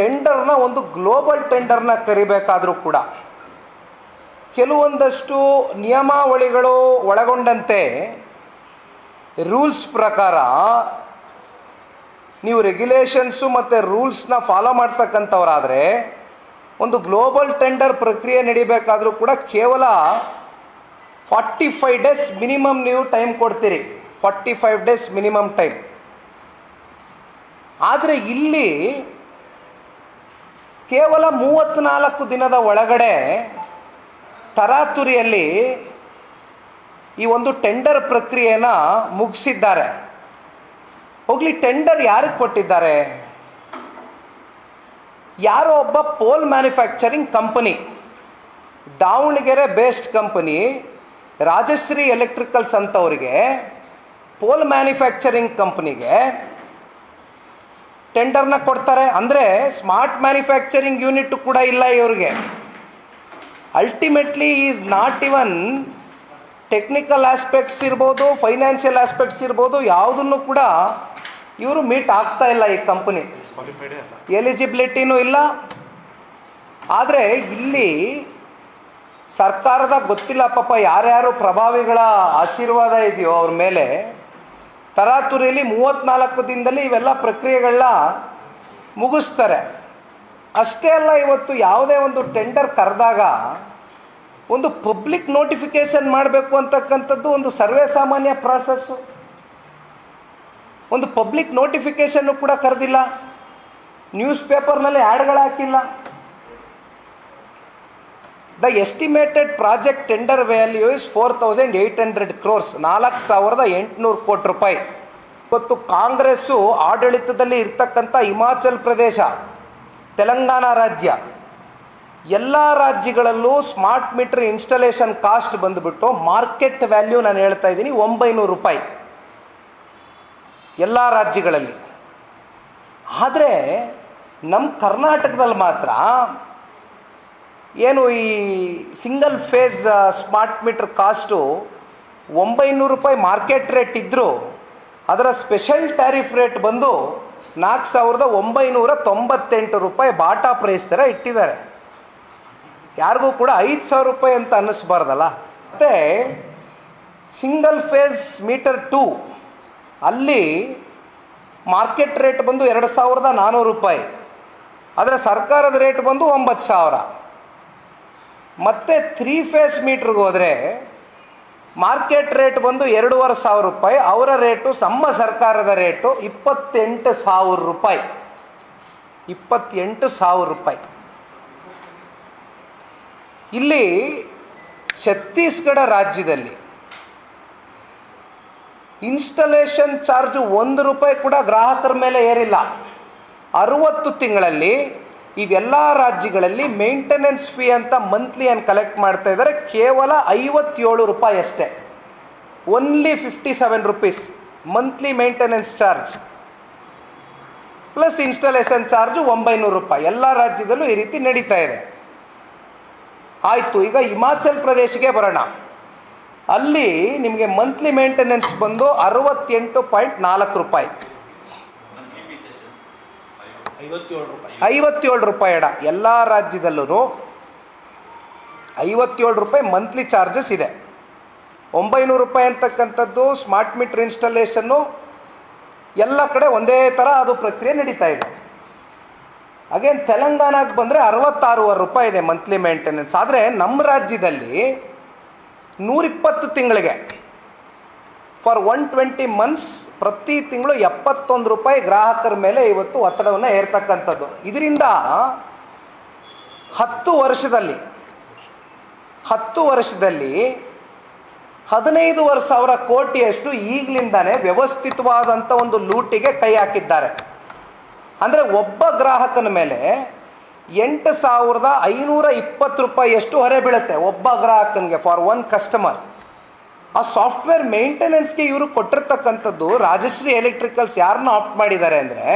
ಟೆಂಡರ್ನ ಒಂದು ಗ್ಲೋಬಲ್ ಟೆಂಡರ್ನ ಕರಿಬೇಕಾದರೂ ಕೂಡ, ಕೆಲವೊಂದಷ್ಟು ನಿಯಮಾವಳಿಗಳು ಒಳಗೊಂಡಂತೆ ರೂಲ್ಸ್ ಪ್ರಕಾರ, ನೀವು ರೆಗ್ಯುಲೇಷನ್ಸು ಮತ್ತು ರೂಲ್ಸ್ನ ಫಾಲೋ ಮಾಡ್ತಕ್ಕಂಥವರಾದರೆ, ಒಂದು ಗ್ಲೋಬಲ್ ಟೆಂಡರ್ ಪ್ರಕ್ರಿಯೆ ನಡಿಬೇಕಾದರೂ ಕೂಡ ಕೇವಲ ಫಾರ್ಟಿ ಫೈವ್ ಡೇಸ್ ಮಿನಿಮಮ್ ನೀವು ಟೈಮ್ ಕೊಡ್ತೀರಿ. Forty five days minimum time ಆದರೆ ಇಲ್ಲಿ ಕೇವಲ ಮೂವತ್ತ್ನಾಲ್ಕು ದಿನದ ಒಳಗಡೆ ತರಾತುರಿಯಲ್ಲಿ ಈ ಒಂದು ಟೆಂಡರ್ ಪ್ರಕ್ರಿಯೆನ ಮುಗಿಸಿದ್ದಾರೆ. ಹೋಗಲಿ, ಟೆಂಡರ್ ಯಾರಿಗೆ ಕೊಟ್ಟಿದ್ದಾರೆ? ಯಾರೋ ಒಬ್ಬ pole manufacturing company, Davangere based company, Rajashree electricals ಅಂತವರಿಗೆ, ಪೋಲ್ ಮ್ಯಾನುಫ್ಯಾಕ್ಚರಿಂಗ್ ಕಂಪ್ನಿಗೆ ಟೆಂಡರ್ನ ಕೊಡ್ತಾರೆ. ಅಂದರೆ ಸ್ಮಾರ್ಟ್ ಮ್ಯಾನುಫ್ಯಾಕ್ಚರಿಂಗ್ ಯೂನಿಟ್ ಕೂಡ ಇಲ್ಲ ಇವ್ರಿಗೆ. Ultimately is not even technical aspects ಇರ್ಬೋದು ಫೈನಾನ್ಷಿಯಲ್ ಆಸ್ಪೆಕ್ಟ್ಸ್ ಇರ್ಬೋದು ಯಾವುದನ್ನು ಕೂಡ ಇವರು ಮೀಟ್ ಆಗ್ತಾ ಇಲ್ಲ ಈ ಕಂಪನಿ ಎಲಿಜಿಬಿಲಿಟಿನೂ ಇಲ್ಲ. ಆದರೆ ಇಲ್ಲಿ ಸರ್ಕಾರದ ಗೊತ್ತಿಲ್ಲ ಪಾಪ ಯಾರ್ಯಾರು ಪ್ರಭಾವಿಗಳ ಆಶೀರ್ವಾದ ಇದೆಯೋ ಅವ್ರ ಮೇಲೆ ತರಾತುರಿಯಲ್ಲಿ ಮೂವತ್ತ್ನಾಲ್ಕು ದಿನದಲ್ಲಿ ಇವೆಲ್ಲ ಪ್ರಕ್ರಿಯೆಗಳನ್ನ ಮುಗಿಸ್ತಾರೆ. ಅಷ್ಟೇ ಅಲ್ಲ, ಇವತ್ತು ಯಾವುದೇ ಒಂದು ಟೆಂಡರ್ ಕರೆದಾಗ ಒಂದು ಪಬ್ಲಿಕ್ ನೋಟಿಫಿಕೇಷನ್ ಮಾಡಬೇಕು ಅಂತಕ್ಕಂಥದ್ದು ಒಂದು ಸರ್ವೇ ಸಾಮಾನ್ಯ ಪ್ರಾಸೆಸ್ಸು. ಒಂದು ಪಬ್ಲಿಕ್ ನೋಟಿಫಿಕೇಷನ್ನು ಕೂಡ ಕರೆದಿಲ್ಲ. ನ್ಯೂಸ್ ಪೇಪರ್ನಲ್ಲಿ ಆ್ಯಡ್ಗಳು ಹಾಕಿಲ್ಲ. The estimated project tender value is four thousand eight hundred crores ನಾಲ್ಕು ಸಾವಿರದ ಎಂಟುನೂರು ಕೋಟಿ ರೂಪಾಯಿ. ಇವತ್ತು ಕಾಂಗ್ರೆಸ್ಸು ಆಡಳಿತದಲ್ಲಿ ಇರ್ತಕ್ಕಂಥ ಹಿಮಾಚಲ್ ಪ್ರದೇಶ, ತೆಲಂಗಾಣ ರಾಜ್ಯ, ಎಲ್ಲ ರಾಜ್ಯಗಳಲ್ಲೂ ಸ್ಮಾರ್ಟ್ ಮೀಟರ್ ಇನ್ಸ್ಟಾಲೇಷನ್ ಕಾಸ್ಟ್ ಬಂದುಬಿಟ್ಟು ಮಾರ್ಕೆಟ್ ವ್ಯಾಲ್ಯೂ ನಾನು ಹೇಳ್ತಾ ಇದ್ದೀನಿ ಒಂಬೈನೂರು ರೂಪಾಯಿ. ಎಲ್ಲ ರಾಜ್ಯಗಳಲ್ಲಿ. ಆದರೆ, ನಮ್ಮ ಕರ್ನಾಟಕದಲ್ಲಿ ಮಾತ್ರ ಏನು ಈ single phase smart meter cost ಒಂಬೈನೂರು ರೂಪಾಯಿ ಮಾರ್ಕೆಟ್ ರೇಟ್ ಇದ್ದರೂ ಅದರ ಸ್ಪೆಷಲ್ ಟ್ಯಾರಿಫ್ ರೇಟ್ ಬಂದು ನಾಲ್ಕು ಸಾವಿರದ ಒಂಬೈನೂರ ತೊಂಬತ್ತೆಂಟು ರೂಪಾಯಿ ಬಾಟಾ ಪ್ರೈಸ್ ಥರ ಇಟ್ಟಿದ್ದಾರೆ. ಯಾರಿಗೂ ಕೂಡ ಐದು ಸಾವಿರ ರೂಪಾಯಿ ಅಂತ ಅನ್ನಿಸ್ಬಾರ್ದಲ್ಲ. ಮತ್ತು ಸಿಂಗಲ್ ಫೇಸ್ ಮೀಟರ್ ಟೂ ಅಲ್ಲಿ ಮಾರ್ಕೆಟ್ ರೇಟ್ ಬಂದು ಎರಡು ಸಾವಿರದ ನಾನ್ನೂರು ರೂಪಾಯಿ. ಆದರೆ ಸರ್ಕಾರದ ರೇಟ್ ಬಂದು ಒಂಬತ್ತು ಸಾವಿರ. ಮತ್ತು ತ್ರೀ ಫೇಸ್ ಮೀಟ್ರಿಗೆ ಹೋದರೆ ಮಾರ್ಕೆಟ್ ರೇಟ್ ಬಂದು ಎರಡೂವರೆ ಸಾವಿರ ರೂಪಾಯಿ, ಅವರ ರೇಟು ನಮ್ಮ ಸರ್ಕಾರದ ರೇಟು ಇಪ್ಪತ್ತೆಂಟು ಸಾವಿರ ರೂಪಾಯಿ. ಇಪ್ಪತ್ತೆಂಟು ಸಾವಿರ ರೂಪಾಯಿ. ಇಲ್ಲಿ ಛತ್ತೀಸ್ಗಢ ರಾಜ್ಯದಲ್ಲಿ ಇನ್ಸ್ಟಲೇಷನ್ ಚಾರ್ಜು ಒಂದು ರೂಪಾಯಿ ಕೂಡ ಗ್ರಾಹಕರ ಮೇಲೆ ಏರಿಲ್ಲ. ಅರುವತ್ತು ತಿಂಗಳಲ್ಲಿ ಇವೆಲ್ಲ ರಾಜ್ಯಗಳಲ್ಲಿ ಮೇಂಟೆನೆನ್ಸ್ ಫೀ ಅಂತ ಮಂತ್ಲಿ ಏನು ಕಲೆಕ್ಟ್ ಮಾಡ್ತಾ ಇದ್ದಾರೆ ಕೇವಲ ಐವತ್ತೇಳು ರೂಪಾಯಿ ಅಷ್ಟೇ. Only fifty seven rupees monthly maintenance charge plus installation charge ಒಂಬೈನೂರು ರೂಪಾಯಿ. ಎಲ್ಲ ರಾಜ್ಯದಲ್ಲೂ ಈ ರೀತಿ ನಡೀತಾ ಇದೆ. ಆಯಿತು, ಈಗ ಹಿಮಾಚಲ್ ಪ್ರದೇಶಕ್ಕೆ ಬರೋಣ. ಅಲ್ಲಿ ನಿಮಗೆ ಮಂತ್ಲಿ ಮೇಂಟೆನೆನ್ಸ್ ಬಂದು ಅರವತ್ತೆಂಟು ಪಾಯಿಂಟ್ ನಾಲ್ಕು ರೂಪಾಯಿ. ಐವತ್ತೇಳು ರೂಪಾಯಿ. ಎಡ. ಎಲ್ಲ ರಾಜ್ಯದಲ್ಲೂ ಐವತ್ತೇಳು ರೂಪಾಯಿ ಮಂತ್ಲಿ ಚಾರ್ಜಸ್ ಇದೆ. ಒಂಬೈನೂರು ರೂಪಾಯಿ ಅಂತಕ್ಕಂಥದ್ದು ಸ್ಮಾರ್ಟ್ ಮೀಟ್ರ್ ಇನ್ಸ್ಟಾಲೇಷನ್ನು ಎಲ್ಲ ಕಡೆ ಒಂದೇ ಥರ ಅದು ಪ್ರಕ್ರಿಯೆ ನಡೀತಾ ಇದೆ. ಅಗೇನ್ ತೆಲಂಗಾಣಕ್ಕೆ ಬಂದರೆ ಅರವತ್ತಾರೂವರೆ ರೂಪಾಯಿ ಇದೆ ಮಂತ್ಲಿ ಮೇಂಟೆನೆನ್ಸ್ ಆದರೆ ನಮ್ಮ ರಾಜ್ಯದಲ್ಲಿ ನೂರಿಪ್ಪತ್ತು ತಿಂಗಳಿಗೆ ಫಾರ್ ಒನ್ ಟ್ವೆಂಟಿ ಮಂತ್ಸ್ ಪ್ರತಿ ತಿಂಗಳು ಎಪ್ಪತ್ತೊಂದು ರೂಪಾಯಿ ಗ್ರಾಹಕರ ಮೇಲೆ ಇವತ್ತು ಒತ್ತಡವನ್ನು ಏರ್ತಕ್ಕಂಥದ್ದು ಇದರಿಂದ ಹತ್ತು ವರ್ಷದಲ್ಲಿ ಹತ್ತು ವರ್ಷದಲ್ಲಿ ಹದಿನೈದುವರೆ ಸಾವಿರ ಕೋಟಿಯಷ್ಟು ಈಗಲಿಂದಾನೇ ವ್ಯವಸ್ಥಿತವಾದಂಥ ಒಂದು ಲೂಟಿಗೆ ಕೈ ಹಾಕಿದ್ದಾರೆ. ಅಂದರೆ ಒಬ್ಬ ಗ್ರಾಹಕನ ಮೇಲೆ ಎಂಟು ಸಾವಿರದ ಐನೂರ ಇಪ್ಪತ್ತು ರೂಪಾಯಿಯಷ್ಟು ಹೊರೆ ಬೀಳುತ್ತೆ ಒಬ್ಬ ಗ್ರಾಹಕನಿಗೆ ಫಾರ್ ಒನ್ ಕಸ್ಟಮರ್ ಆ ಸಾಫ್ಟ್ವೇರ್ ಮೇಂಟೆನೆನ್ಸ್ಗೆ ಇವರು ಕೊಟ್ಟಿರ್ತಕ್ಕಂಥದ್ದು ರಾಜಶ್ರೀ ಎಲೆಕ್ಟ್ರಿಕಲ್ಸ್ ಯಾರನ್ನ ಆಪ್ಟ್ ಮಾಡಿದ್ದಾರೆ ಅಂದರೆ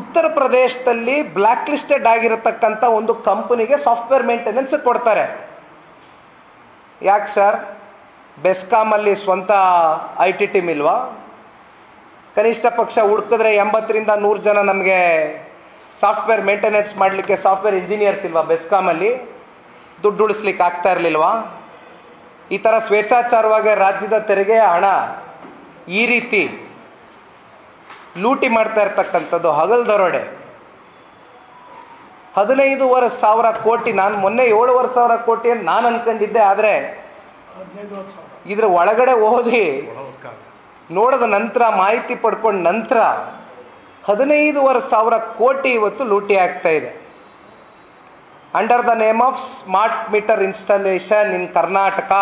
ಉತ್ತರ ಪ್ರದೇಶದಲ್ಲಿ ಬ್ಲ್ಯಾಕ್ ಲಿಸ್ಟೆಡ್ ಆಗಿರತಕ್ಕಂಥ ಒಂದು ಕಂಪನಿಗೆ ಸಾಫ್ಟ್ವೇರ್ ಮೇಂಟೆನೆನ್ಸ್ ಕೊಡ್ತಾರೆ. ಯಾಕೆ ಸರ್? ಬೆಸ್ಕಾಮಲ್ಲಿ ಸ್ವಂತ ಐ ಟಿ ಟೀಮ್ ಇಲ್ವಾ? ಕನಿಷ್ಠ ಪಕ್ಷ ಹುಡ್ಕಿದ್ರೆ ಎಂಬತ್ತರಿಂದ ನೂರು ಜನ ನಮಗೆ ಸಾಫ್ಟ್ವೇರ್ ಮೇಂಟೆನೆನ್ಸ್ ಮಾಡಲಿಕ್ಕೆ ಸಾಫ್ಟ್ವೇರ್ ಇಂಜಿನಿಯರ್ಸ್ ಇಲ್ವಾ ಬೆಸ್ಕಾಮಲ್ಲಿ? ದುಡ್ಡು ಉಳಿಸ್ಲಿಕ್ಕೆ ಆಗ್ತಾ ಇರಲಿಲ್ವಾ? ಈ ಥರ ಸ್ವೇಚ್ಛಾಚಾರವಾಗಿ ರಾಜ್ಯದ ತೆರಿಗೆ ಹಣ ಈ ರೀತಿ ಲೂಟಿ ಮಾಡ್ತಾ ಇರ್ತಕ್ಕಂಥದ್ದು ಹಗಲ್ ದರೋಡೆ. ಹದಿನೈದೂವರೆ ಸಾವಿರ ಕೋಟಿ, ನಾನು ಮೊನ್ನೆ ಏಳುವರೆ ಸಾವಿರ ಕೋಟಿ ಅಂತ ನಾನು ಅನ್ಕೊಂಡಿದ್ದೆ, ಆದರೆ ಇದರ ಒಳಗಡೆ ಓದಿ ನೋಡಿದ ನಂತರ, ಮಾಹಿತಿ ಪಡ್ಕೊಂಡ ನಂತರ ಹದಿನೈದೂವರೆ ಸಾವಿರ ಕೋಟಿ ಇವತ್ತು ಲೂಟಿ ಆಗ್ತಾ ಇದೆ. Under the name of smart meter installation in Karnataka